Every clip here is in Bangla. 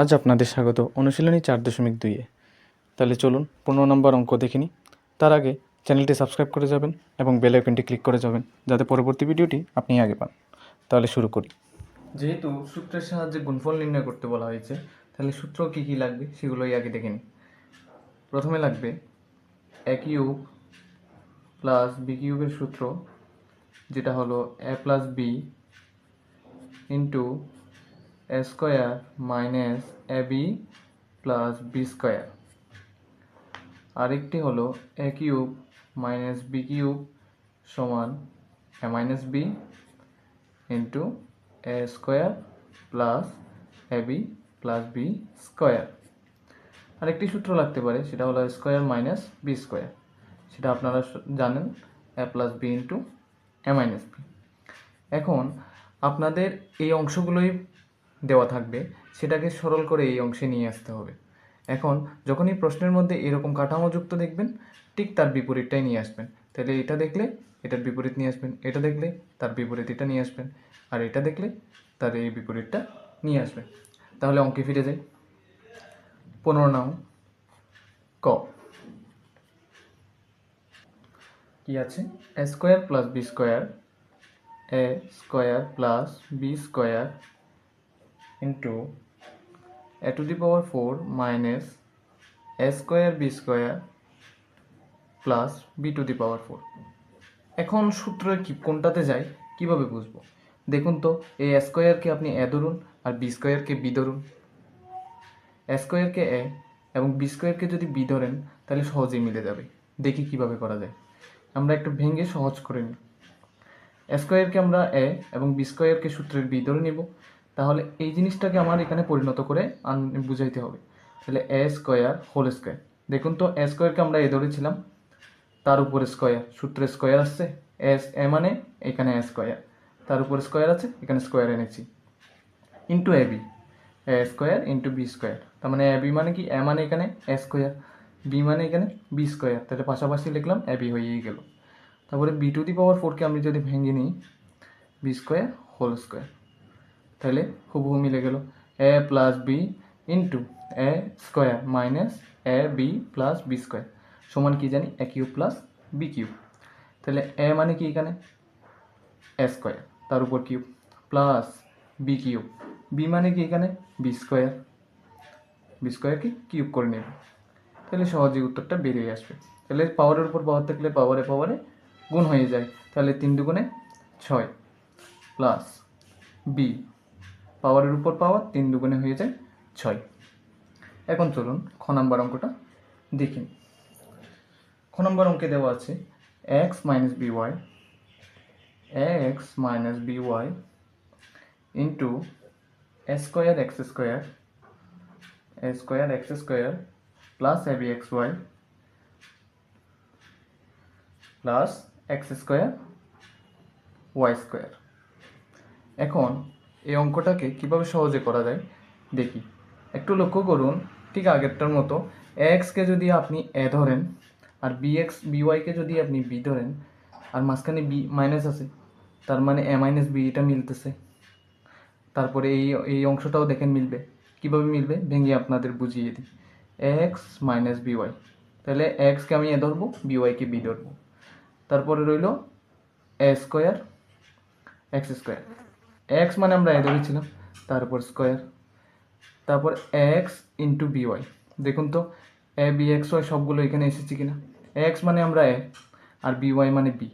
আজ আপনাদের স্বাগত অনুশীলনী চার দশমিক দুইয়ে। তাহলে চলুন পনেরো নম্বর অঙ্ক দেখে নিই। তার আগে চ্যানেলটি সাবস্ক্রাইব করে যাবেন এবং বেল আইকনটি ক্লিক করে যাবেন যাতে পরবর্তী ভিডিওটি আপনি আগে পান। তাহলে শুরু করি। যেহেতু সূত্রের সাহায্যে গুণফল নির্ণয় করতে বলা হয়েছে, তাহলে সূত্র কী কী লাগবে সেগুলোই আগে দেখে নিই। প্রথমে লাগবে এ কিউব প্লাস বি কিউবের সূত্র, যেটা হলো A plus B into A square minus A B plus B square. আরেকটি হলো A cube minus B cube সমান A minus B into A square plus A B plus B square. আরেকটি সূত্র লাগতে পারে, সেটা হলো স্কোয়ার মাইনাস বি স্কোয়ার। সেটা আপনারা জানেন A plus B into A minus B এখন আপনাদের এই অংশগুলোই দেওয়া থাকবে, সেটাকে সরল করে এই অংশে নিয়ে আসতে হবে। এখন যখনই প্রশ্নের মধ্যে এরকম কাঠামোযুক্ত দেখবেন, ঠিক তার বিপরীতটাই নিয়ে আসবেন। তাহলে এটা দেখলে এটার বিপরীত নিয়ে আসবেন, এটা দেখলে তার বিপরীত এটা নিয়ে আসবেন, আর এটা দেখলে তার এই বিপরীতটা নিয়ে আসবেন। তাহলে অঙ্কে ফিরে যাই। পনেরো নাম ক। কি আছে? A square plus B square, A square plus B square into A to the power four minus A square B square plus B to the power four এখন সূত্রের কি, কোনটাতে যায় কীভাবে বুঝব? দেখুন তো এই এ স্কোয়ারকে আপনি এ ধরুন আর বি স্কোয়ারকে বি ধরুন। স্কোয়ারকে এ এবং বি স্কোয়ারকে যদি বি ধরেন, তাহলে সহজেই মিলে যাবে। দেখি কীভাবে করা যায়। আমরা একটু ভেঙে সহজ করে নিই। এ স্কোয়ারকে আমরা এ এবং বি স্কোয়ারকে সূত্রের বি ধরে নিব। তাহলে এই জিনিসটাকে আমার এখানে পরিণত করে আন বুঝাইতে হবে। তাহলে এ স্কোয়ার হোল স্কোয়ার দেখুন তো এ স্কোয়ারকে আমরা এ ধরেছিলাম। তার উপরে স্কোয়ার সূত্রে স্কোয়ার আসছে। এস এ মানে এখানে এ স্কোয়ার তার উপরে স্কোয়ার আছে, এখানে স্কোয়ার এনেছি। Into A B A square into B square তার মানে এ বি মানে কি? এ মানে এখানে এ স্কোয়ার বি মানে এখানে বি স্কোয়ার তাহলে পাশাপাশি লিখলাম এ বি হয়েই গেল। তারপরে বি টু দি পাওয়ার ফোরকে আমি যদি ভেঙে নিই বি স্কোয়ার হোল স্কোয়ার তাহলে হুবহু মিলে গেল। A plus B into A square minus A B plus B square সমান কি জানি? A cube plus B cube তাহলে এ মানে কি এখানে? এ স্কোয়ার তার উপর cube plus B cube B মানে কি এখানে? বি স্কোয়ার বি স্কোয়ারকে কিউব করে নেব। তাহলে সহজেই উত্তরটা বেরিয়ে আসবে। তাহলে পাওয়ারের উপর পাওয়ার থাকলে পাওয়ারে পাওয়ারে গুণ হয়ে যায়। তাহলে তিন দুগুণে ছয় প্লাস বি পাওয়ারের উপর পাওয়ার তিন দুগুণে হয়ে যায় ছয়। এখন চলুন খ নাম্বার অঙ্কটা দেখি। খ নম্বর অঙ্কে দেওয়া আছে X minus B Y X minus B Y into square X square square X square plus A B X Y plus X square Y square এখন এই অঙ্কটাকে কীভাবে সহজে করা যায়? দেখি। একটু লক্ষ্য করুন, ঠিক আগেরটার মতো এক্সকে যদি আপনি এ ধরেন আর বি এক্স বিওয়াইকে যদি আপনি বি ধরেন, আর মাঝখানে বি মাইনাস আছে, তার মানে এ মাইনাস বি এটা মিলতেছে। তারপরে এই এই অংশটাও দেখেন মিলবে। কীভাবে মিলবে? ভেঙে আপনাদের বুঝিয়ে দিই। এক্স মাইনাস বিওয়াই তাহলে এক্সকে আমি এ ধরবো বিওয়াইকে বি ধরবো। তারপরে রইল A square X square X মানে আমরা এ ধরেছিলাম, তারপর স্কোয়ার তারপর এক্স ইন্টু বিওয়াই দেখুন তো এ বি এক্স ওয়াই সবগুলো এখানে এসেছে কিনা? এক্স মানে আমরা এ আর বি ওয়াই মানে বি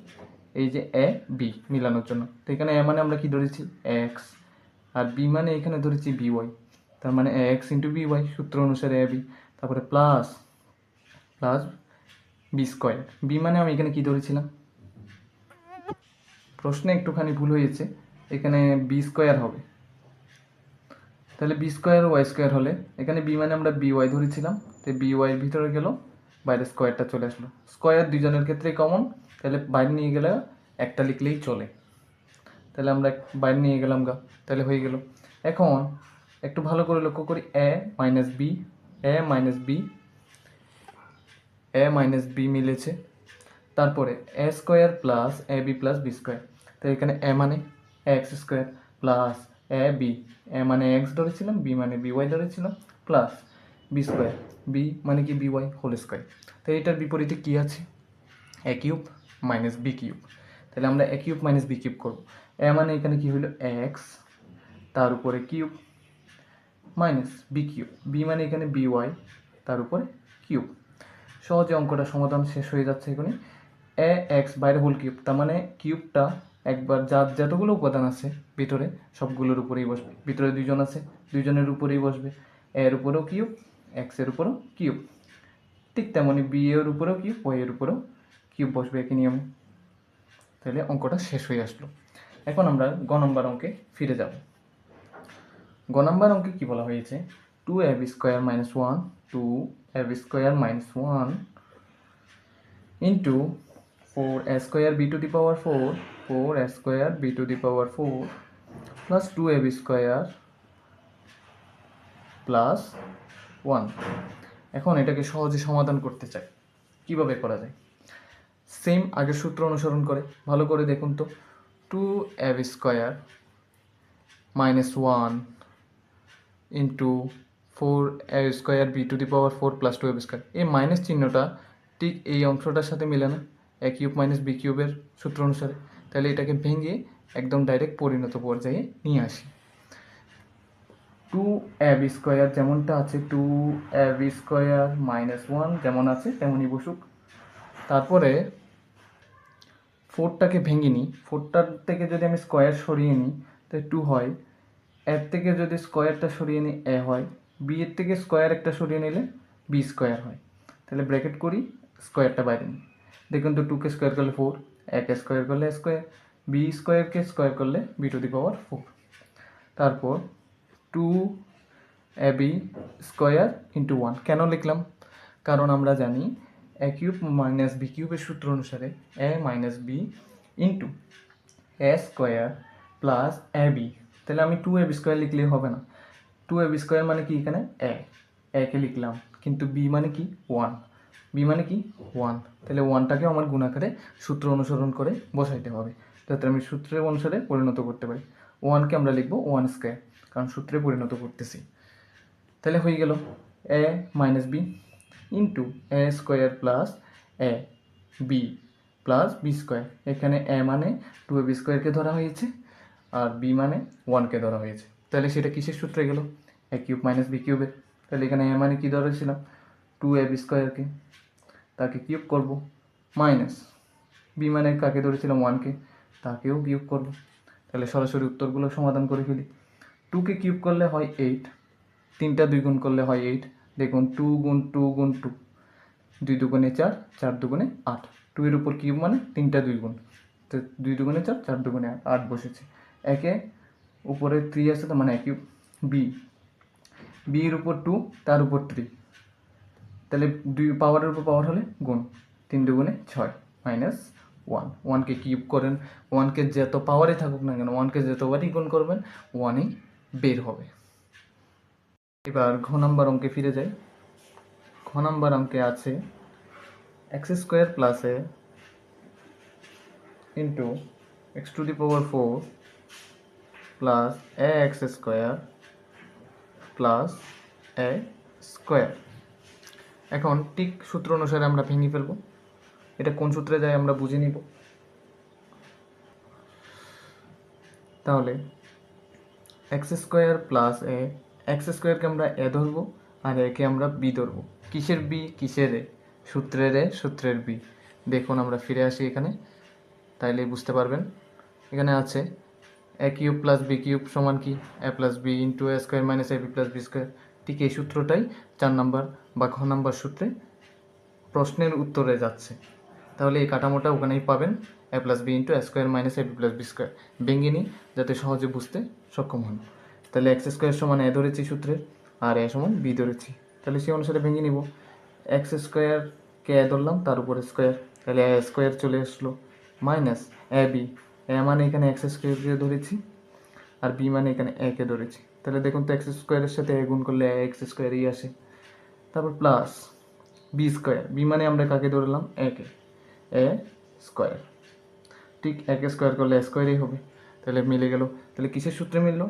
এই যে এ বি মিলানোর জন্য। তো এখানে এ মানে আমরা কি ধরেছি? এক্স আর বি মানে এখানে ধরেছি বি ওয়াই তার মানে এক্স ইন্টু বি ওয়াই সূত্র অনুসারে এ বি তারপরে plus plus B square B মানে আমি এখানে কি ধরেছিলাম? প্রশ্নে একটুখানি ভুল হয়েছে। এখানে বি স্কোয়ার হবে। তাহলে বি স্কোয়ার ওয়াই স্কোয়ার হলে, এখানে বি মানে আমরা বি ওয়াই ধরেছিলাম তো বি ওয়াইয়ের ভিতরে গেল, বাইরে স্কোয়ারটা চলে আসলো। স্কোয়ার দুজনের ক্ষেত্রেই কমন তাহলে বাইরে নিয়ে গেলে একটা লিখলেই চলে। তাহলে আমরা বাইরে নিয়ে গেলাম গা, তাহলে হয়ে গেল। এখন একটু ভালো করে লক্ষ্য করি A minus B A minus B A minus B মিলেছে। তারপরে A square plus A B plus B square তো এখানে এ মানে X square plus A B A মানে এক্স ধরেছিলাম বি মানে বি ওয়াই ধরেছিলাম প্লাস বি স্কোয়ার বি মানে কি বি ওয়াই হোল স্কোয়ার তো এটার বিপরীতে কি আছে? A cube minus B cube তাহলে আমরা A cube minus B cube করব। এ মানে এখানে কি হলো? এক্স তার উপরে cube minus B cube B মানে এখানে বি ওয়াই তার উপরে কিউব সহজে অঙ্কটা সমাধান শেষ হয়ে যাচ্ছে এখানে এ এক্স বাইরে হোল কিউব তার মানে কিউবটা একবার যার যতগুলো উপাদান আছে ভিতরে, সবগুলোর উপরেই বসবে। ভিতরে দুইজন আছে, দুইজনের উপরেই বসবে। এর উপরেও কিউব এক্সের উপরেও কিউব ঠিক তেমনই বি এর উপরেও কিউব ওয়াই এর উপরেও কিউব বসবে একই নিয়মে। তাহলে অঙ্কটা শেষ হয়ে আসলো। এখন আমরা গ নম্বর অঙ্কে ফিরে যাব। গ নম্বর অঙ্কে কি বলা হয়েছে? Two A B square minus one two A B square minus one into four A square B to the power four four A square B to the power four plus two A B square plus one এখন এটাকে সহজে সমাধান করতে চাই। কীভাবে করা যায়? সেম আগের সূত্র অনুসরণ করে। ভালো করে দেখুন তো। Two A square minus one into four A square B to the power four plus two B square এই মাইনাস চিহ্নটা ঠিক এই অংশটার সাথে মিলে না। এ কিউব মাইনাস বি কিউবের সূত্র অনুসারে। তাহলে এটাকে ভেঙে একদম ডাইরেক্ট পরিণত পর্যায়ে নিয়ে আসি। টু এ বি স্কোয়ার যেমনটা আছে two A B square minus one যেমন আছে, তেমনই বসুক। তারপরে ফোরটাকে ভেঙে নিই। ফোরটার থেকে যদি আমি স্কোয়ার সরিয়ে নিই, তাহলে টু হয়। এর থেকে যদি স্কোয়ারটা সরিয়ে নিই এ হয়। বি এর থেকে স্কোয়ার একটা সরিয়ে নিলে বি স্কোয়ার হয়। তাহলে ব্র্যাকেট করি স্কোয়ারটা বাইরে নিই। দেখুন তো টুকে স্কোয়ার করলে ফোর একে স্কোয়ার করলে স্কোয়ার বি স্কোয়ারকে স্কোয়ার করলে B to the power four তারপর two A B square into one কেন লিখলাম? কারণ আমরা জানি এ কিউব মাইনাস বি কিউবের সূত্র অনুসারে A minus B into A square plus A B তাহলে আমি টু এ বি স্কোয়ার লিখলেই হবে না। টু এ বি স্কোয়ার মানে কি এখানে? এ একে লিখলাম। কিন্তু বি মানে কি? ওয়ান বি মানে কি? ওয়ান তাহলে ওয়ানটাকে আমার গুণাকারে সূত্র অনুসরণ করে বসাইতে হবে। যাতে আমি সূত্রের অনুসারে পরিণত করতে পারি। ওয়ানকে আমরা লিখব ওয়ান স্কোয়ার কারণ সূত্রে পরিণত করতেছি। তাহলে হয়ে গেল A minus B into A square plus A B plus B square এখানে এ মানে টু এ বি স্কোয়ারকে ধরা হয়েছে, আর বি মানে ওয়ানকে ধরা হয়েছে। তাহলে সেটা কিসের সূত্রে গেল? এ কিউব মাইনাস বি কিউবের তাহলে এখানে এ মানে কী ধরেছিলাম? টু এ বি স্কোয়ারকে তাকে কিউব করব মাইনাস বি মানে কাকে ধরেছিলাম ওয়ানকে তাকেও কিউব করব। তাহলে সরাসরি উত্তরগুলো সমাধান করে ফেলি। টুকে কিউব করলে হয় এইট তিনটা দুই গুণ করলে হয় এইট দেখুন টু গুণ টু গুণ টু দুই দুগুণে চার চার দুগুণে আট। টু উপর কিউব মানে তিনটা দুই গুণ, তো দুই দুগুণে চার চার দুগুণে আট আট বসেছে। একে উপরে থ্রি আছে তো মানে কিউব বি বি এর উপর টু তার উপর থ্রি তাহলে দুই পাওয়ারের উপর পাওয়ার হলে গুণ তিন দুগুণে ছয় মাইনাস ওয়ান ওয়ানকে কিউব করেন ওয়ানকে যত পাওয়ারে থাকুক না কেন ওয়ানকে যতবারই গুণ করবেন ওয়ানই বের হবে। এবার ঘ নাম্বার অঙ্কে ফিরে যাই। ঘ নাম্বার অঙ্কে আছে X square plus into X to the power four plus A X square plus A square এখন ঠিক সূত্র অনুসারে আমরা ভেঙে ফেলব। এটা কোন সূত্রে যায় আমরা বুঝে নিব। তাহলে X square plus A X স্কোয়ারকে আমরা এ ধরবো আর একে আমরা বি ধরবো। কিসের বি কিসের এ সূত্রের এ সূত্রের বি দেখুন আমরা ফিরে আসি এখানে। তাইলে বুঝতে পারবেন। এখানে আছে A cube plus B cube সমান কি? A plus B into A square minus A B plus B square ঠিক এই সূত্রটাই চার নাম্বার বা ঘ নাম্বার সূত্রে প্রশ্নের উত্তরে যাচ্ছে। তাহলে এই কাঠামোটা ওখানেই পাবেন A plus B into A square minus A B plus B square ভেঙে নিই যাতে সহজে বুঝতে সক্ষম হন। তাহলে এক্স স্কোয়ার সমান এ ধরেছি সূত্রে আর এ সমান বি ধরেছি। তাহলে সেই অনুসারে ভেঙে নিব। এক্স স্কোয়ারকে এ ধরলাম, তার উপরে স্কোয়ার তাহলে এ স্কোয়ার চলে আসলো মাইনাস এ বি এ মানে এখানে এক্স স্কোয়ারকে ধরেছি, আর বি মানে এখানে একে ধরেছি। তাহলে দেখুন তো এক্স স্কোয়ারের সাথে এ গুণ করলে এক্স স্কোয়ারই আসে। তারপর প্লাস বি স্কোয়ার বি মানে আমরা কাকে ধরলাম? একে এ স্কোয়ার ঠিক একে স্কোয়ার করলে স্কোয়ারই হবে। তাহলে মিলে গেল। তাহলে কিসের সূত্রে মিললো?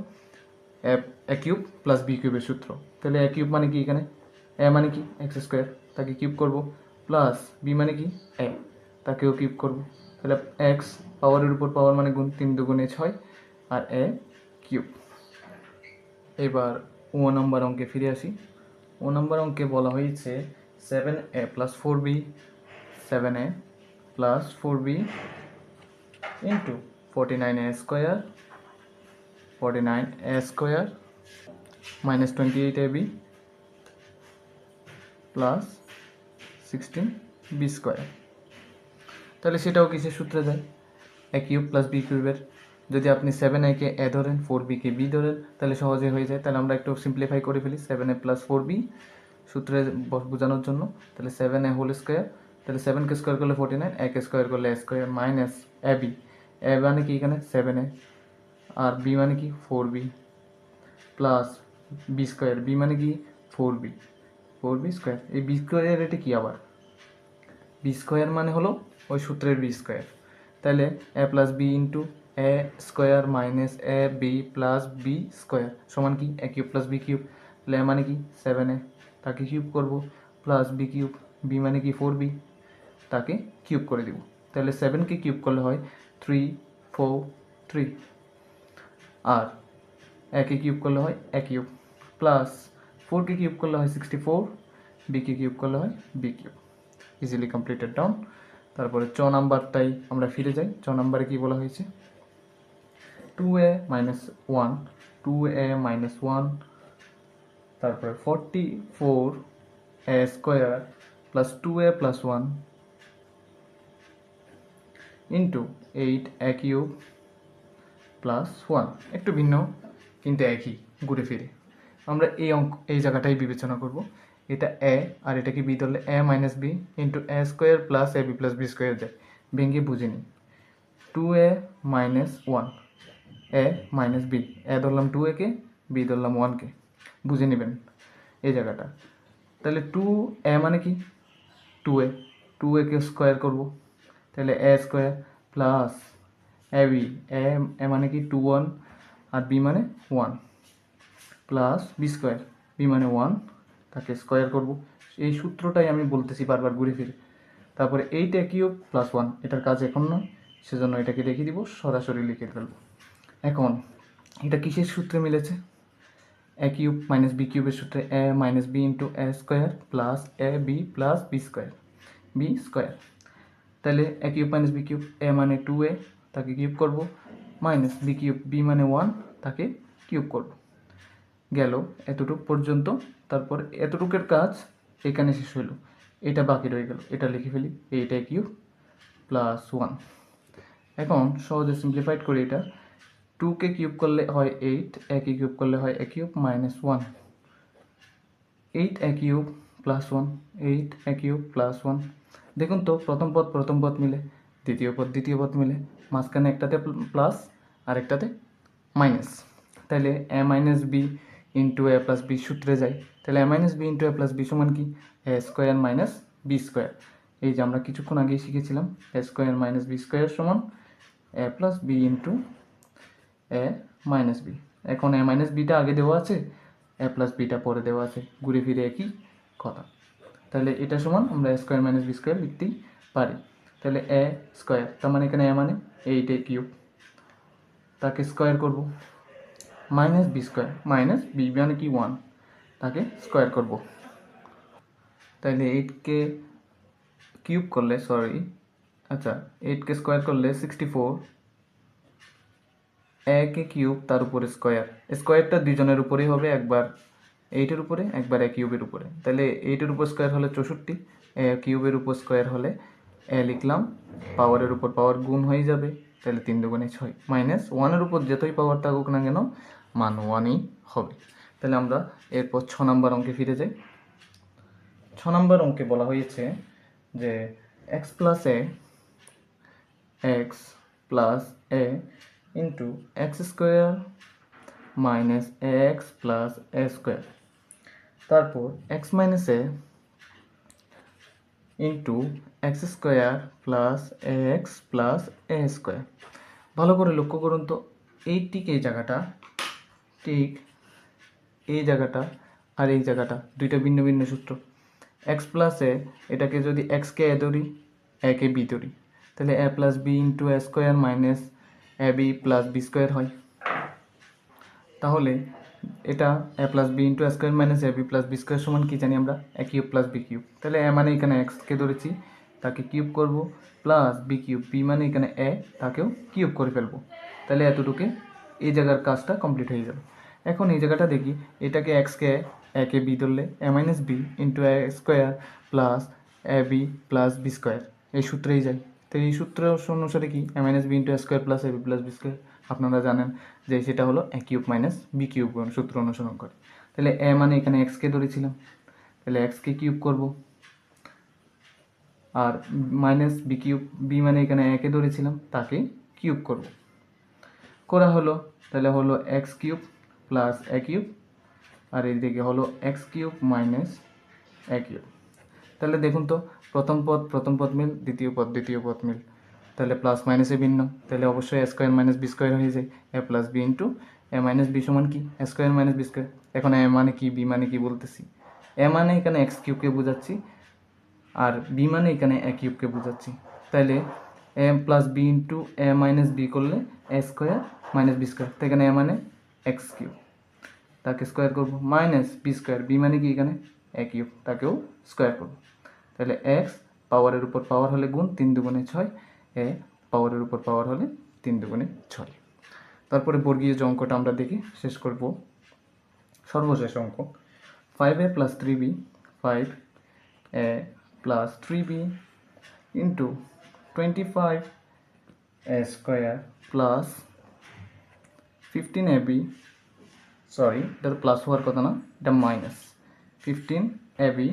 এ কিউব প্লাস বি কিউবের সূত্র। তাহলে এ কিউব মানে কি এখানে? এ মানে কি? এক্স স্কোয়ার তাকে কিউব করব। প্লাস বি মানে কি? এ তাকেও কিউব করব। তাহলে এক্স পাওয়ারের উপর পাওয়ার মানে গুণ তিন দুগুণে ছয়, আর এ কিউব এবার ও নম্বর অঙ্কে ফিরে আসি। ও নম্বর অঙ্কে বলা হয়েছে seven A plus four B seven A plus four B into forty nine A square forty nine A square minus twenty eight A B plus sixteen B square তাহলে সেটাও কিসের সূত্রে যায় এ কিউব প্লাস বি কিউবের যদি আপনি সেভেন একে এ ধরেন ফোর বিকে বি ধরেন, তাহলে সহজে হয়ে যায়। তাহলে আমরা একটু সিম্পলিফাই করে ফেলি। Seven A plus four B সূত্রে বোঝানোর জন্য। তাহলে সেভেন এ হোল স্কোয়ার তাহলে সেভেনকে স্কোয়ার করলে ফোর্টি নাইন একে স্কোয়ার করলে A square minus A B A মানে কি এখানে? সেভেন এ আর বি মানে কি? Four B plus B square B মানে কি? Four B four B square এই বি স্কোয়ারের এটা কি আবার? বি স্কোয়ার মানে হলো ওই সূত্রের বি স্কোয়ার তাহলে A plus B into A square minus A B plus B square সমান কি? A cube plus B cube. তাহলে এ মানে কি? Seven A. তাকে কিউব করব। Plus B cube. বি মানে কি? Four B. তাকে কিউব করে দিব। তাহলে সেভেনকে কিউব করলে হয় থ্রি, ফোর, থ্রি। আর একে কিউব করলে হয় এ কিউব। প্লাস ফোরকে কিউব করলে হয় সিক্সটি ফোর। বিকে কিউব করলে হয় B cube. Easily completed down তারপরে চ নাম্বারটাই আমরা ফিরে যাই। চ নাম্বারে কি বলা হয়েছে? Two A minus one two A minus one তারপরে forty four A square plus two A plus one into eight A cube plus one একটু ভিন্ন, কিন্তু একই, ঘুরে ফিরে। আমরা এই অঙ্ক, এই জায়গাটাই বিবেচনা করব। এটা এ আর এটাকে বি ধরলে A minus B into A square plus A B plus B square যায়। ভেঙে বুঝে নিই। Two A minus one A minus B A ধরলাম টু একে বি ধরলাম ওয়ানকে বুঝে নেবেন এই জায়গাটা। তাহলে টু এ মানে কি? টু এ টু একে স্কোয়ার করব। তাহলে A square plus A B A A মানে কি? টু ওয়ান আর বি মানে one plus B square B মানে ওয়ান তাকে স্কোয়ার করব। এই সূত্রটাই আমি বলতেছি বারবার ঘুরে ফিরে। তারপরে eight A cube plus one এটার কাজ এখন নয়, সেজন্য এটাকে রেখে দিব, সরাসরি লিখে ফেলব। এখন, এটা কিসের সূত্রে মিলেছে? এ কিউব মাইনাস বি কিউবের সূত্রে A minus B into A square plus A B plus B square B square তাহলে A cube minus B cube A মানে টু এ তাকে কিউব করব। মাইনাস বি কিউব বি মানে ওয়ান তাকে কিউব করব। গেল এতটুক পর্যন্ত, তারপর এতটুকের কাজ এখানে শেষ হলো এটা বাকি রয়ে গেল, এটা লিখে ফেলি এইটা কিউব প্লাস ওয়ান এখন সহজে সিম্পলিফাইড করি এটা। টুকে কিউব করলে হয় এইট একে কিউব করলে হয় A cube minus one eight A cube plus one eight A cube plus one দেখুন তো, প্রথম পদ প্রথম পদ মিলে, দ্বিতীয় পদ দ্বিতীয় পদ মিলে, মাঝখানে একটাতে প্লাস আর একটাতে মাইনাস তাহলে A minus B into A plus B সূত্রে যায়। তাহলে A minus B into A plus B সমান কি? A square minus B square এই যে আমরা কিছুক্ষণ আগেই শিখেছিলাম A square minus B square সমান A plus B into A minus B এখন এ মাইনাস বিটা আগে দেওয়া আছে এ প্লাস বিটা পরে দেওয়া আছে। ঘুরে ফিরে একই কথা। তাহলে এটা সমান আমরা স্কোয়ার মাইনাস বি স্কোয়ার লিখতেই পারি। তাহলে এ স্কোয়ার তার মানে এখানে এ মানে এইট এ কিউব তাকে স্কোয়ার করব। Minus B square minus B মানে কি? ওয়ান তাকে স্কোয়ার করব। তাহলে এইটকে কিউব করলে সরি আচ্ছা এইটকে স্কোয়ার করলে সিক্সটি ফোর একে কিউব তার উপরে স্কোয়ার। স্কোয়ারটা দুজনের উপরেই হবে, একবার এইটের উপরে, একবার এ কিউবের উপরে। তাহলে এইটের উপর স্কোয়ার হলে চৌষট্টি কিউবের উপর স্কোয়ার হলে এ লিখলাম, পাওয়ারের উপর পাওয়ার গুণ হয়ে যাবে, তাহলে তিন দুগুণে ছয়। মাইনাস ওয়ানের উপর যতই পাওয়ার থাকুক না কেন, মান ওয়ানই হবে। তাহলে আমরা এরপর ছ নম্বর অঙ্কে ফিরে যাই। ছ নম্বর অঙ্কে বলা হয়েছে যে X plus X plus A into X square minus X plus A square তারপর X minus A into X square plus X plus A square ভালো করে লক্ষ্য করুন তো এইটিকে এই জায়গাটা, ঠিক এই জায়গাটা আর এই জায়গাটা, দুইটা ভিন্ন ভিন্ন সূত্র। এক্স প্লাসে এটাকে যদি এক্সকে এ ধরি একে বি ধরি, তাহলে A plus B into A square minus B plus B square হয়। তাহলে এটা A plus B into square minus A B plus B square সমান কি জানি আমরা? A cube plus B cube তাহলে এ মানে এখানে এক্সকে ধরেছি, তাকে কিউব করব প্লাস বি কিউব বি মানে এখানে এ তাকেও কিউব করে ফেলব। তাহলে এতটুকু এই জায়গার কাজটা কমপ্লিট হয়ে যাবে। এখন এই জায়গাটা দেখি, এটাকে এক্সকে একে বি ধরলে A minus B into A square plus A B plus B square এই সূত্রেই যায়। তো এই সূত্র অনুসারে কি? A minus B into square plus A B plus B square আপনারা জানেন যে সেটা হলো A cube minus B cube সূত্র অনুসরণ করে। তাহলে এ মানে এখানে এক্সকে ধরেছিলাম। তাহলে এক্সকে কিউব করব। আর মাইনাস বি কিউব বি মানে এখানে একে ধরেছিলাম, তাকে কিউব করব। করা হলো, তাহলে হলো X cube plus A cube আর এইদিকে হলো X cube minus A cube তাহলে দেখুন তো প্রথম পদ প্রথম পদ মিল, দ্বিতীয় পদ দ্বিতীয় পদ মিল। তাহলে প্লাস মাইনাসে ভিন্ন। তাহলে অবশ্যই স্কোয়ার মাইনাস বি স্কোয়ার হয়ে যায়। A plus B into A minus B সমান কি? স্কোয়ার মাইনাস বি স্কোয়ার এখন এ মানে কি বি মানে কি বলতেছি। এ মানে এখানে এক্স কিউবকে বোঝাচ্ছি আর বি মানে এখানে এ কিউবকে বোঝাচ্ছি। তাহলে A plus B into A minus B করলে A square minus B square তো এখানে এ মানে এক্স কিউব তাকে স্কোয়ার করব। মাইনাস বি স্কোয়ার বি মানে কি এখানে? এ কিউব তাকেও স্কোয়ার করব। তাহলে এক্স পাওয়ারের উপর পাওয়ার হলে গুণ তিন দুগুণে ছয় এ পাওয়ারের উপর পাওয়ার হলে তিন দুগুণে ছয়। তারপরে বর্গীয় যে অঙ্কটা আমরা দেখি, শেষ করব। সর্বশেষ অঙ্ক। Five A plus three B five A plus three B into twenty five A square plus fifteen A B sorry এটা প্লাস হওয়ার কথা না, এটা minus fifteen A B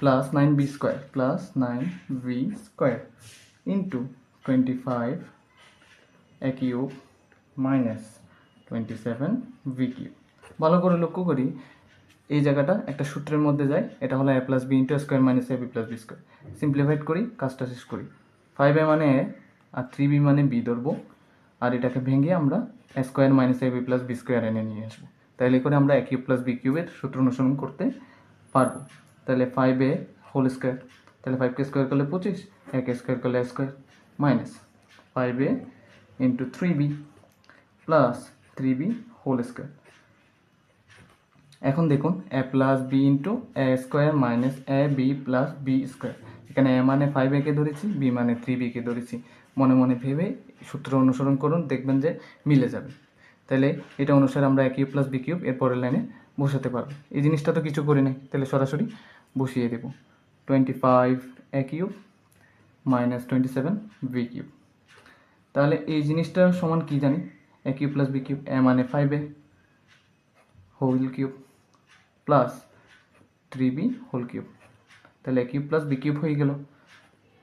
plus nine B square plus nine B square into twenty five A cube minus twenty seven V cube ভালো করে লক্ষ্য করি, এই জায়গাটা একটা সূত্রের মধ্যে যায়, এটা হলো A plus B into square minus A B plus B square simplified করি, কাজটা শেষ করি। ফাইভ এ মানে এ আর থ্রি বি মানে বি ধরবো, আর এটাকে ভেঙে আমরা A square minus A B plus B square এনে নিয়ে আসব। তাইলে করে আমরা এ কিউব প্লাস বি কিউবের সূত্র অনুসরণ করতে পারব। তাহলে ফাইভ এ হোল স্কোয়ার তাহলে ফাইভকে স্কোয়ার করলে পঁচিশ, একে স্কোয়ার করলে square minus five A into three B plus three B whole square এখন দেখুন A plus B into A square minus A B plus B square এখানে এ মানে ফাইভ একে ধরেছি বি মানে থ্রি বিকে ধরেছি। মনে মনে ভেবে সূত্র অনুসরণ করুন, দেখবেন যে মিলে যাবে। তাহলে এটা অনুসারে আমরা A cube plus B cube এর পরের লাইনে বসাতে পারব। এই জিনিসটা তো কিছু করি নাই, তাহলে সরাসরি বসিয়ে দেব। Twenty five A cube minus twenty seven B cube তাহলে এই জিনিসটা সমান কি জানি? A cube plus B cube A মানে five A whole cube plus three B whole cube তাহলে A cube plus B cube হয়ে গেল।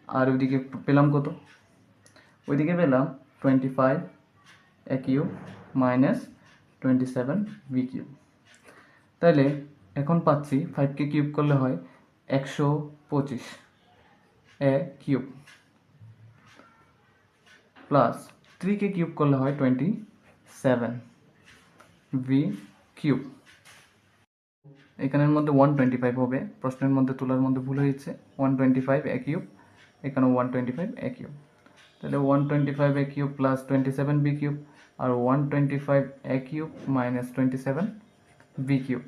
আর ওইদিকে পেলাম কত? ওইদিকে পেলাম twenty five A cube minus twenty seven B cube তাহলে এখন পাচ্ছি ফাইভকে কিউব করলে হয় একশো পঁচিশ এ কিউব প্লাস থ্রিকে কিউব করলে হয় টোয়েন্টি সেভেন ভি কিউব এখানের মধ্যে ওয়ান টোয়েন্টি ফাইভ হবে, প্রশ্নের মধ্যে তোলার মধ্যে ভুল হয়েছে। One twenty five A cube এখানে one twenty five A cube তাহলে one twenty five A cube plus twenty seven B cube R one twenty five A cube minus twenty seven B cube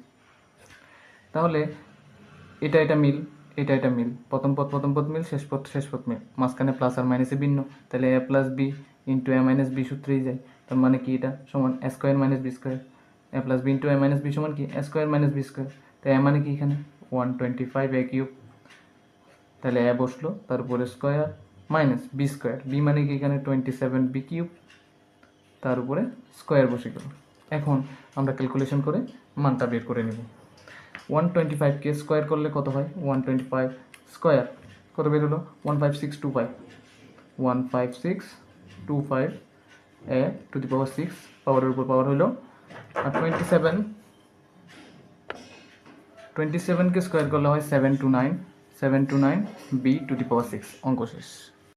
তাহলে এটা এটা মিল, এটা এটা মিল। প্রথম পথ প্রথম পথ মিল, শেষ পথ শেষ পথ মিল। মাঝখানে প্লাস আর মাইনাসে ভিন্ন। তাহলে A plus B into A minus B সূত্রেই যায়। তার মানে কি এটা? সমান A square minus B square A plus B into A minus B সমান কি? A square minus B square তো এ মানে কি এখানে? One twenty five A cube তাহলে এ বসল, তারপরে square minus B square B মানে কি এখানে? টোয়েন্টি সেভেন বি কিউব তার উপরে স্কোয়ার বসে গেল। এখন আমরা ক্যালকুলেশন করে মানটা বের করে নেব। ওয়ান টোয়েন্টি ফাইভকে স্কোয়ার করলে কত হয়? ওয়ান টোয়েন্টি ফাইভ স্কোয়ার কত বের হলো one five six two five one five six two five A to the power six পাওয়ারের উপর পাওয়ার হলো। আর টোয়েন্টি সেভেন টোয়েন্টি সেভেনকে স্কোয়ার করলে হয় seven two nine seven two nine B to the power six অঙ্ক শেষ।